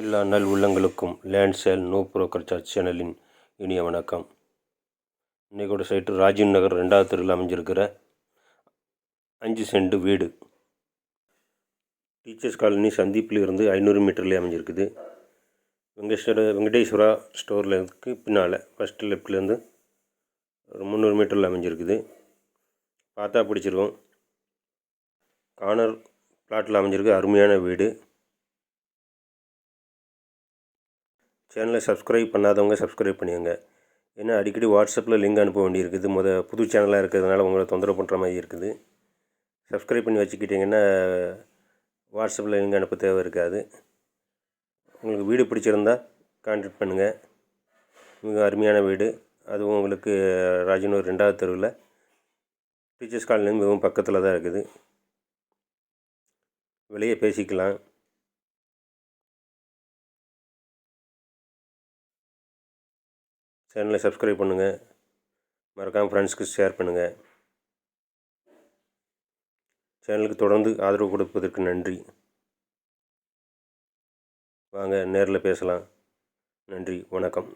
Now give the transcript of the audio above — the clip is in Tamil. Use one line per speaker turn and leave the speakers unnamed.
எல்லா நல் உள்ளங்களுக்கும் land sale no broker charge சேனலின் இனிய வணக்கம். இன்றைக்கோட சைட்டு ராஜீவ் நகர் ரெண்டாவது தெருவில் அமைஞ்சிருக்கிற அஞ்சு சென்ட் வீடு. டீச்சர்ஸ் காலனி சந்தீப்பில் இருந்து ஐநூறு மீட்டர்லேயே அமைஞ்சிருக்குது. வெங்கடேஸ்வர வெங்கடேஸ்வரா ஸ்டோர்லேருந்து பின்னால் ஃபஸ்ட்டு லெஃப்ட்லேருந்து ஒரு முந்நூறு மீட்டரில் அமைஞ்சிருக்குது. பார்த்தா பிடிச்சிருவோம் கார்னர் பிளாட்டில் அமைஞ்சிருக்கு அருமையான வீடு. சேனலை சப்ஸ்கிரைப் பண்ணாதவங்க சப்ஸ்கிரைப் பண்ணிடுங்க ஏன்னா அடிக்கடி வாட்ஸ்அப்பில் லிங்க் அனுப்ப வேண்டியிருக்குது. முத புது சேனலாக இருக்கிறதுனால உங்களை தொந்தரவு பண்ணுற மாதிரி இருக்குது. சப்ஸ்கிரைப் பண்ணி வச்சுக்கிட்டிங்கன்னா வாட்ஸ்அப்பில் லிங்க் அனுப்ப தேவை இருக்காது. உங்களுக்கு வீடு பிடிச்சிருந்தா கான்டாக்ட் பண்ணுங்கள் மிக அருமையான வீடு. அதுவும் உங்களுக்கு ராஜனூர் ரெண்டாவது தெருவில். டீச்சர்ஸ் காலனி மிகவும் பக்கத்தில் தான் இருக்குது. வெளியே பேசிக்கலாம். சேனலை சப்ஸ்கிரைப் பண்ணுங்கள் மறக்காமல் ஃப்ரெண்ட்ஸ்க்கு ஷேர் பண்ணுங்கள் சேனலுக்கு தொடர்ந்து ஆதரவு கொடுப்பதற்கு நன்றி. வாங்க நேரில் பேசலாம். நன்றி வணக்கம்.